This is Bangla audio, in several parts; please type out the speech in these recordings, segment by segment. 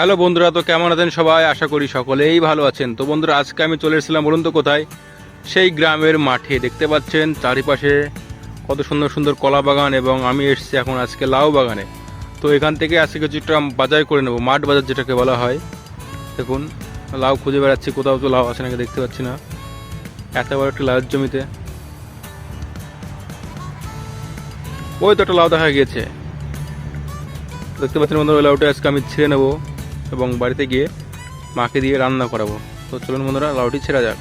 হ্যালো বন্ধুরা, তো কেমন আছেন সবাই? আশা করি সকলেই ভালো আছেন। তো বন্ধুরা, আজকে আমি চলে এসেছিলাম, বলুন তো কোথায়? সেই গ্রামের মাঠে, দেখতে পাচ্ছেন চারিপাশে কত সুন্দর সুন্দর কলা বাগান এবং আমি এসেছি এখন আজকে লাউ বাগানে। তো এখান থেকে আজকে কিছুটা বাজার করে নেব, মাঠ বাজার যেটাকে বলা হয়। দেখুন, লাউ খুঁজে বেড়াচ্ছি, কোথাও তো লাউ আছে নাকি দেখতে পাচ্ছি না। এত বড় একটা লাউয়ের জমিতে। ওই তো একটা লাউ দেখা গিয়েছে। দেখতে পাচ্ছেন বন্ধুরা, ওই লাউটা আজকে আমি ছিঁড়ে নেব। এবং বাড়িতে গিয়ে মাকে দিয়ে রান্না করাবো। তো চলুন বন্ধুরা লাউটি ছেঁড়া যাক।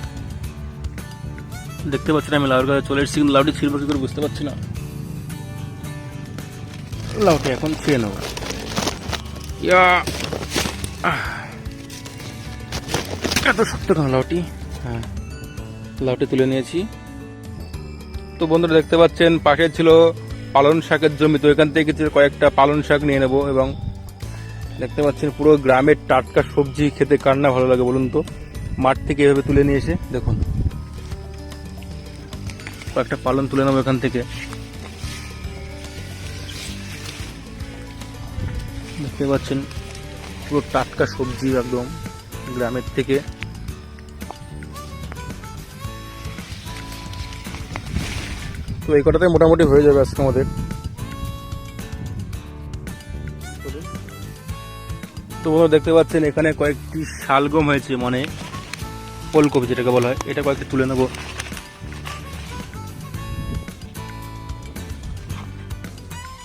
দেখতে পাচ্ছি না আমি লাউর গাছে চলে এসেছি কিন্তু লাউটি ছিঁড়বো কি করে বুঝতে পারছি না। লাউটি এখন ছিঁড়ে নেব। ইয়া। এত শক্ত কেন লাউটি হ্যাঁ লাউটি তুলে নিয়েছি। তো বন্ধুরা দেখতে পাচ্ছেন পাশে ছিল পালন শাকের জমি। তো এখান থেকে কিছু কয়েকটা পালন শাক নিয়ে নেব এবং দেখতে পাচ্ছেন পুরো গ্রামের টাটকা সবজি খেতে কার না ভালো লাগে বলুন তো? মাঠ থেকে এভাবে তুলে নিয়ে এসে, দেখুন। কয়েকটা পালন তুলে নেব এখান থেকে। দেখতে পাচ্ছেন পুরো টাটকা সবজি একদম গ্রামের থেকে। তো এই কটাতে মোটামুটি হয়ে যাবে আজকে আমাদের। তো দেখতে পাচ্ছেন, এখানে কয়েকটি শালগম হয়েছে মানে ওলকপি যেটাকে বলা হয়। এটা কয়েকটি তুলে নেব।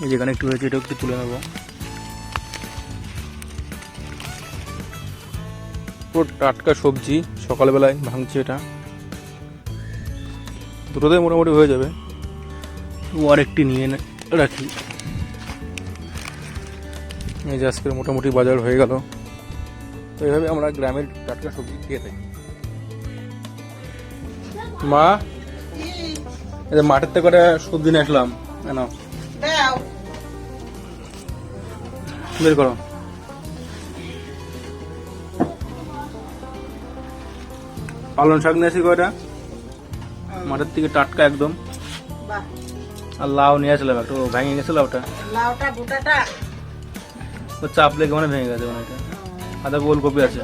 এই যেখানে একটু হয়েছে এটা একটু তুলে নেব। পুরো টাটকা সবজি, সকালবেলায় ভাঙছে এটা। দুটোতে মোটামুটি হয়ে যাবে। ও আর একটি নিয়ে রাখি। এই যে আজকের মোটামুটি বাজার হয়ে গেল। তো এইভাবে আমরা গ্রামের টাটকা সবজি খেয়ে থাকি। মা এই যে মাঠের থেকে করে সবজি নিয়ে আসলাম। কেন বের করো। পালন শাক নিয়ে আসি কয়টা? মাঠের থেকে টাটকা একদম। আর লাউ নিয়ে আসলাম একটু। ভেঙে গেছে ওটা লাউটা গোটাটা। ও চাপ লেগে মানে ভেঙে গেছে মানে এটা। আদা গোলকপি আছে।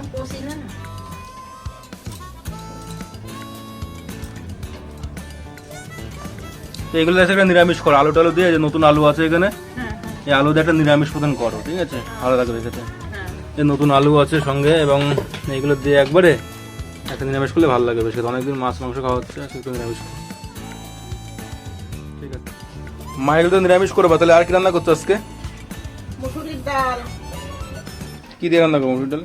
তো এগুলো আছে একটা নিরামিষ করো। আলু টালু দিয়ে যে নতুন আলু আছে এখানে হ্যাঁ এই আলু দিয়ে একটা নিরামিষ প্রদান করো ঠিক আছে? ভালো লাগবে খেতে। হ্যাঁ। এই নতুন আলু আছে সঙ্গে এবং এগুলো দিয়ে একবারে একটা নিরামিষ করলে ভালো লাগবে সেটা অনেকদিন মাছ মাংস খাওয়া হচ্ছে একটু নিরামিষ ঠিক আছে। মা এগুলো তো নিরামিষ করব তাহলে আর কি রান্না করছ আজকে? ডাল কি দিয়ে রান্না করব মসুর ডাল?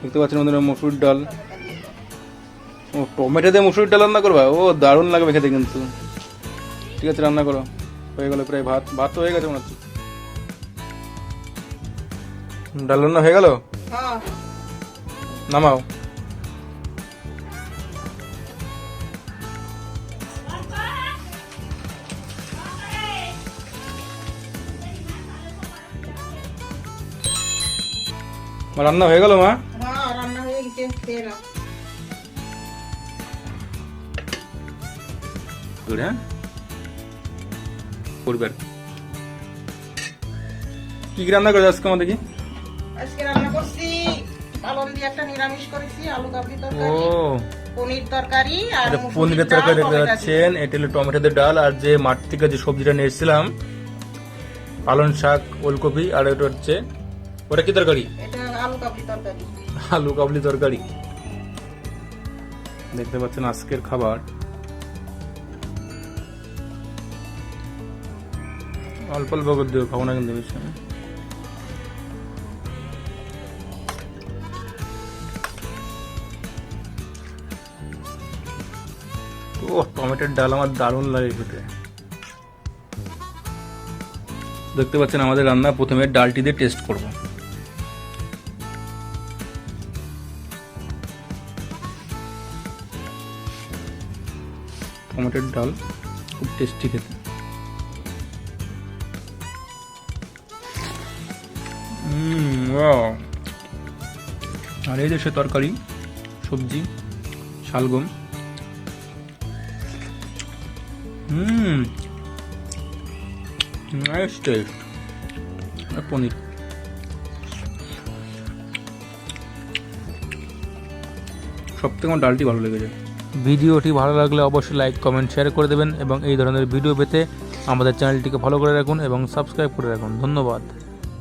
দেখতে পাচ্ছেন বন্ধুরা মসুর ডাল। ও টমেটো দিয়ে মসুর ডাল রান্না করবা? ও দারুণ লাগবে খেতে কিন্তু। ঠিক আছে রান্না করো। হয়ে গেল প্রায় ভাত। ভাত তো হয়ে গেছে মনে হচ্ছে। ডাল রান্না হয়ে গেল? হ্যাঁ। নামাও। রান্না হয়ে গেল মা? হ্যাঁ রান্না হয়ে গেছে খেয়ে নাও। গুড হ্যাঁ? করবে কি। রান্না করে আজকে আমাদের কি? আজকে রান্না করছি পালন দিয়ে একটা নিরামিষ করেছি আলু কাবলি ও। তরকারি পনির তরকারি আর পনিরের ডাল, তরকারি দেখতে পাচ্ছেন এটা হলো টমেটোদের ডাল আর যে মাঠ থেকে যে সবজিটা নিয়ে এসেছিলাম পালন শাক ওলকপি আর এটা হচ্ছে ওটা কি তরকারি? এটা আলু কাবলি তরকারি। আলু কাবলি তরকারি। দেখতে পাচ্ছেন আজকের খাবার। অল্প অল্প করে দিও খাব না কিন্তু বেশি আমি। ও টমেটোর ডাল আমার দারুণ লাগে খেতে। দেখতে পাচ্ছেন আমাদের রান্না প্রথমে ডালটি দিয়ে টেস্ট করব। টমেটোর ডাল, খুব টেস্টি খেতে। আর এই দেশে তরকারি, সবজি, শালগম। আর পনির। সব থেকে আমার ডালটি ভালো লেগেছে। ভিডিওটি ভালো লাগলে অবশ্যই লাইক, কমেন্ট শেয়ার করে দেবেন এবং এই ধরনের ভিডিও পেতে আমাদের চ্যানেলটিকে ফলো করে রাখুন এবং সাবস্ক্রাইব করে রাখুন। ধন্যবাদ।